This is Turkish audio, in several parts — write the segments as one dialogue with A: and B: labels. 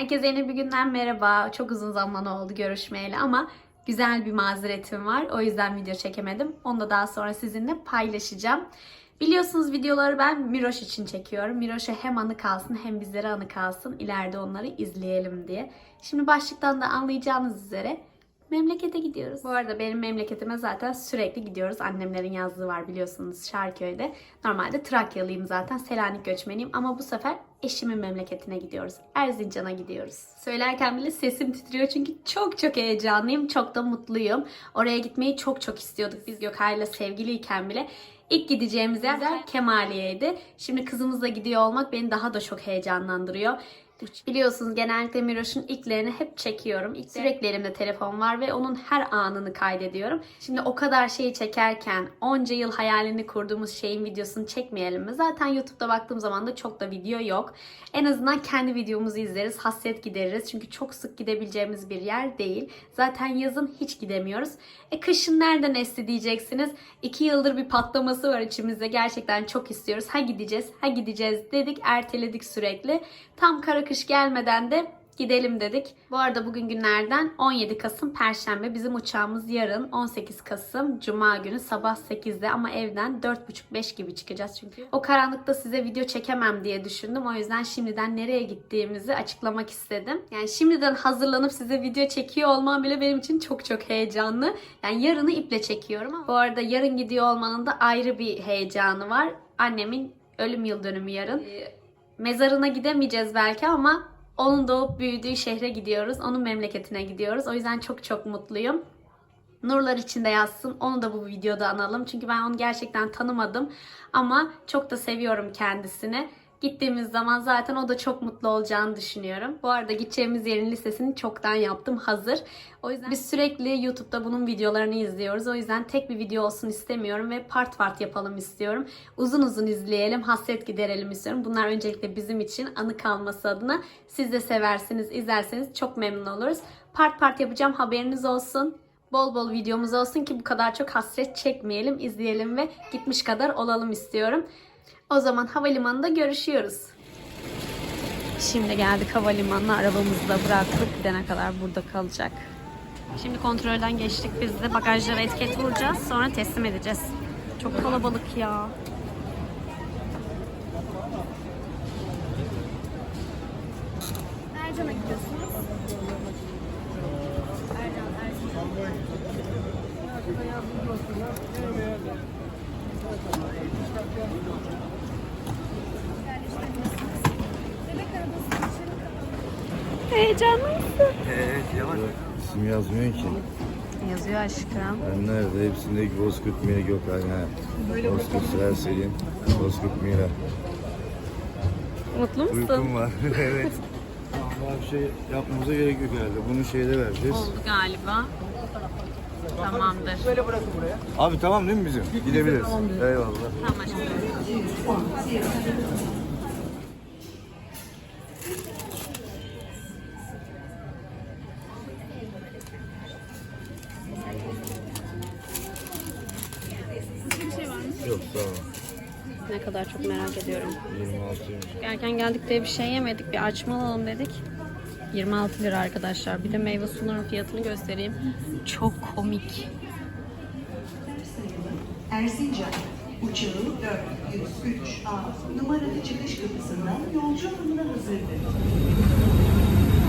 A: Herkese yeni bir günden merhaba. Çok uzun zaman oldu görüşmeyeli ama güzel bir mazeretim var. O yüzden video çekemedim. Onu da daha sonra sizinle paylaşacağım. Biliyorsunuz videoları ben Miroş için çekiyorum. Miroş'a hem anı kalsın hem bizlere anı kalsın. İleride onları izleyelim diye. Şimdi başlıktan da anlayacağınız üzere memlekete gidiyoruz. Bu arada benim memleketime zaten sürekli gidiyoruz. Annemlerin yazlığı var biliyorsunuz Şarköy'de. Normalde Trakyalıyım zaten. Selanik göçmeniyim ama bu sefer eşimin memleketine gidiyoruz. Erzincan'a gidiyoruz. Söylerken bile sesim titriyor çünkü çok çok heyecanlıyım. Çok da mutluyum. Oraya gitmeyi çok çok istiyorduk. Biz Gökay'la sevgiliyken bile İlk gideceğimiz yer Kemaliye'ydi. Şimdi kızımızla gidiyor olmak beni daha da çok heyecanlandırıyor. Biliyorsunuz genellikle Miroş'un ilklerini hep çekiyorum. İlk sürekli elimde telefon var ve onun her anını kaydediyorum. Şimdi o kadar şeyi çekerken onca yıl hayalini kurduğumuz şeyin videosunu çekmeyelim mi? Zaten YouTube'da baktığım zaman da çok da video yok. En azından kendi videomuzu izleriz, hasret gideririz. Çünkü çok sık gidebileceğimiz bir yer değil. Zaten yazın hiç gidemiyoruz. E kışın nereden esti diyeceksiniz. İki yıldır bir patlaması var içimizde. Gerçekten çok istiyoruz. Ha gideceğiz, ha gideceğiz dedik. Erteledik sürekli. Tam kara kış gelmeden de gidelim dedik. Bu arada bugün günlerden 17 Kasım Perşembe. Bizim uçağımız yarın 18 Kasım Cuma günü sabah 8'de ama evden 4.30-5 gibi çıkacağız çünkü. O karanlıkta size video çekemem diye düşündüm. O yüzden şimdiden nereye gittiğimizi açıklamak istedim. Yani şimdiden hazırlanıp size video çekiyor olmam bile benim için çok çok heyecanlı. Yani yarını iple çekiyorum ama bu arada yarın gidiyor olmanın da ayrı bir heyecanı var. Annemin ölüm yıl dönümü yarın. Mezarına gidemeyeceğiz belki ama onun doğup büyüdüğü şehre gidiyoruz. Onun memleketine gidiyoruz. O yüzden çok çok mutluyum. Nurlar içinde yazsın. Onu da bu videoda analım. Çünkü ben onu gerçekten tanımadım. Ama çok da seviyorum kendisini. Gittiğimiz zaman zaten o da çok mutlu olacağını düşünüyorum. Bu arada gideceğimiz yerin listesini çoktan yaptım. Hazır. O yüzden biz sürekli YouTube'da bunun videolarını izliyoruz. O yüzden tek bir video olsun istemiyorum ve part part yapalım istiyorum. Uzun uzun izleyelim, hasret giderelim istiyorum. Bunlar öncelikle bizim için anı kalması adına. Siz de seversiniz, izlerseniz çok memnun oluruz. Part part yapacağım haberiniz olsun. Bol bol videomuz olsun ki bu kadar çok hasret çekmeyelim, izleyelim ve gitmiş kadar olalım istiyorum. O zaman havalimanında görüşüyoruz. Şimdi geldik havalimanına. Arabamızı da bıraktık. Gidene kadar burada kalacak. Şimdi kontrolden geçtik biz de. Bagajlara etiket vuracağız. Sonra teslim edeceğiz. Çok kalabalık ya.
B: Ercan'a gidiyorsunuz. Ercan, Ercan. Bebek arabası için
A: Heyecanlı mısın?
C: Evet yavaş. İsim yazmıyor ki.
A: Yazıyor aşkım.
C: Ben nerede? Hepsinde Bozkurt Mira Gökhan ha. Bozkurt Serselin, Bozkurt Mira.
A: Mutlu musun?
C: Uykum var. evet. Daha bir şey yapmamıza gerek yok herhalde. Bunu şeyde vereceğiz.
A: Oldu galiba. Tamamdır.
C: Abi tamam değil mi bizim? Gidebiliriz. Eyvallah.
A: Tamam aşkım. Ne kadar çok merak ediyorum.
C: 26'ymış.
A: Erken geldik diye bir şey yemedik. Bir açma alalım dedik. 26 lira arkadaşlar. Bir de meyve sularının fiyatını göstereyim. Çok komik.
D: Erzincan uçağı 403 A numaralı çıkış kapısından yolcu alımına hazırdır.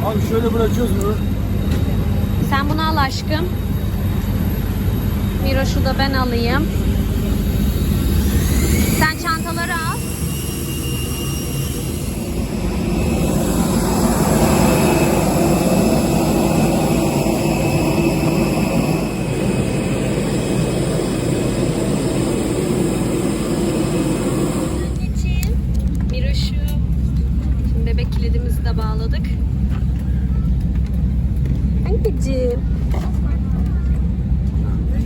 C: Abi şöyle bırakıyoruz mu?
A: Sen bunu al aşkım. Miroş'u da ben alayım. Sen çantaları al. Anneciğim, Miroş'u. Şimdi bebek kilidimizi de bağladık. Anneciğim.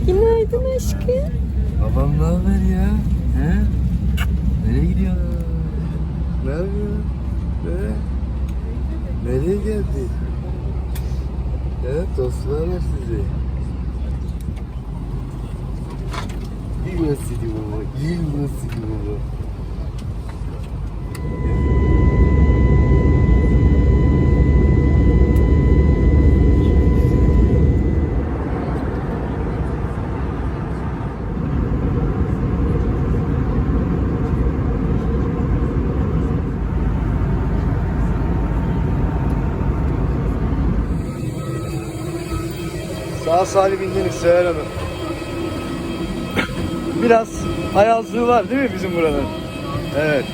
A: Günaydın aşkım.
C: Babam ne haber ya? He? Nereye gidiyorsun? Ne yapıyorsun? Ne? Nereye geldin? He, dostlar var sizi. İyi nasıl baba, iyi nasıl baba. Salim indiniz Seher Hanım. Biraz ayazlığı var değil mi bizim buranın? Evet.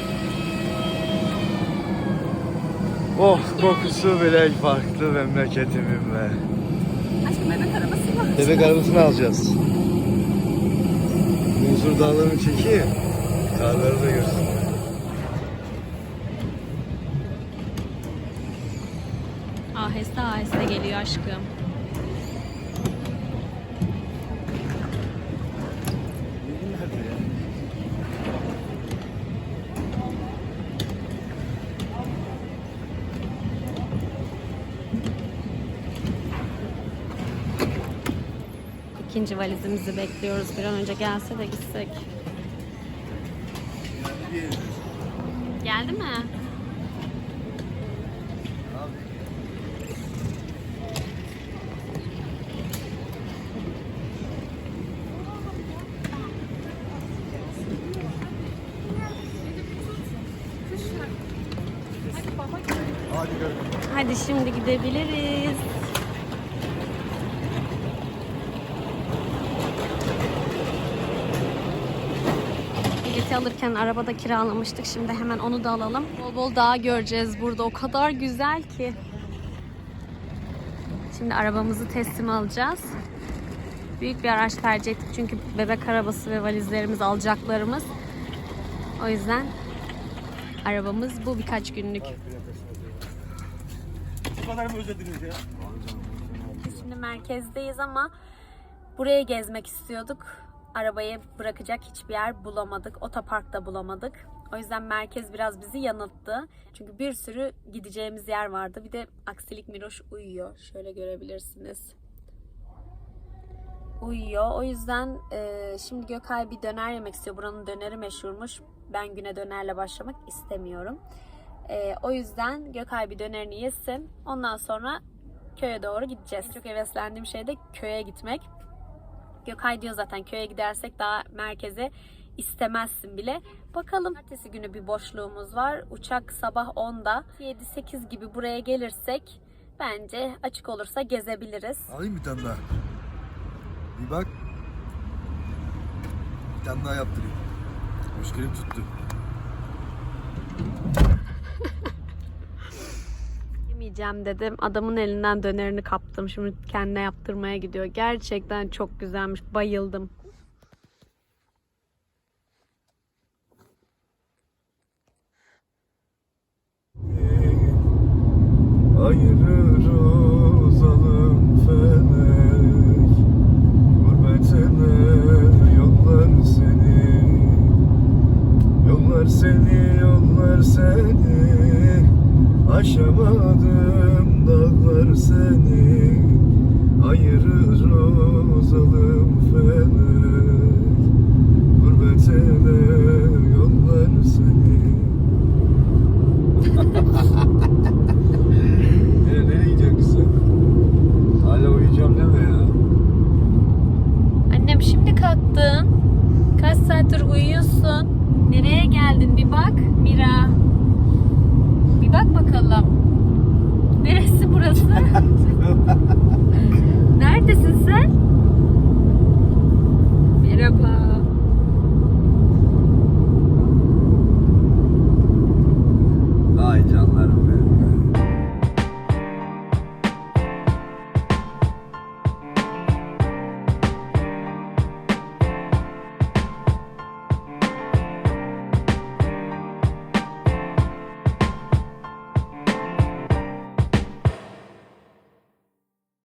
C: Oh kokusu bile farklı memleketimin be.
B: Aşkım bebek arabası mı?
C: Bebek arabasını alacağız. Munzur dağlarını çekeyim. Karları da görsün.
A: Aheste aheste geliyor aşkım. İkinci valizimizi bekliyoruz. Bir an önce gelse de gitsek. Geldi mi? Hadi şimdi gidebiliriz. Bileti alırken arabada kiralamıştık. Şimdi hemen onu da alalım. Bol bol dağ göreceğiz burada. O kadar güzel ki. Şimdi arabamızı teslim alacağız. Büyük bir araç tercih ettik çünkü bebek arabası ve valizlerimiz alacaklarımız. O yüzden arabamız bu birkaç günlük. Biz şimdi merkezdeyiz ama buraya gezmek istiyorduk. Arabayı bırakacak hiçbir yer bulamadık. Otoparkta bulamadık. O yüzden merkez biraz bizi yanılttı. Çünkü bir sürü gideceğimiz yer vardı. Bir de aksilik Miroş uyuyor. Şöyle görebilirsiniz. Uyuyor. O yüzden e, şimdi Gökay bir döner yemek istiyor. Buranın döneri meşhurmuş. Ben güne dönerle başlamak istemiyorum. E, o yüzden Gökay bir dönerini yesin. Ondan sonra köye doğru gideceğiz. Çok heveslendiğim şey de köye gitmek. Gökay diyor zaten köye gidersek daha merkeze istemezsin bile. Bakalım. Ertesi günü bir boşluğumuz var. Uçak sabah 10'da. 7-8 gibi buraya gelirsek bence açık olursa gezebiliriz.
C: Alayım bir tane daha. Bir bak. Bir tane daha yaptırayım. Müşkelim tuttu.
A: Yemeyeceğim dedim. Adamın elinden dönerini kaptım. Şimdi kendine yaptırmaya gidiyor. Gerçekten çok güzelmiş. Bayıldım.
C: Ayırır uzalım felek Gurbetine yollar seni Yollar seni, yollar seni Aşamadım dağlar seni. Ayırır uzalım felek Gurbetine yollar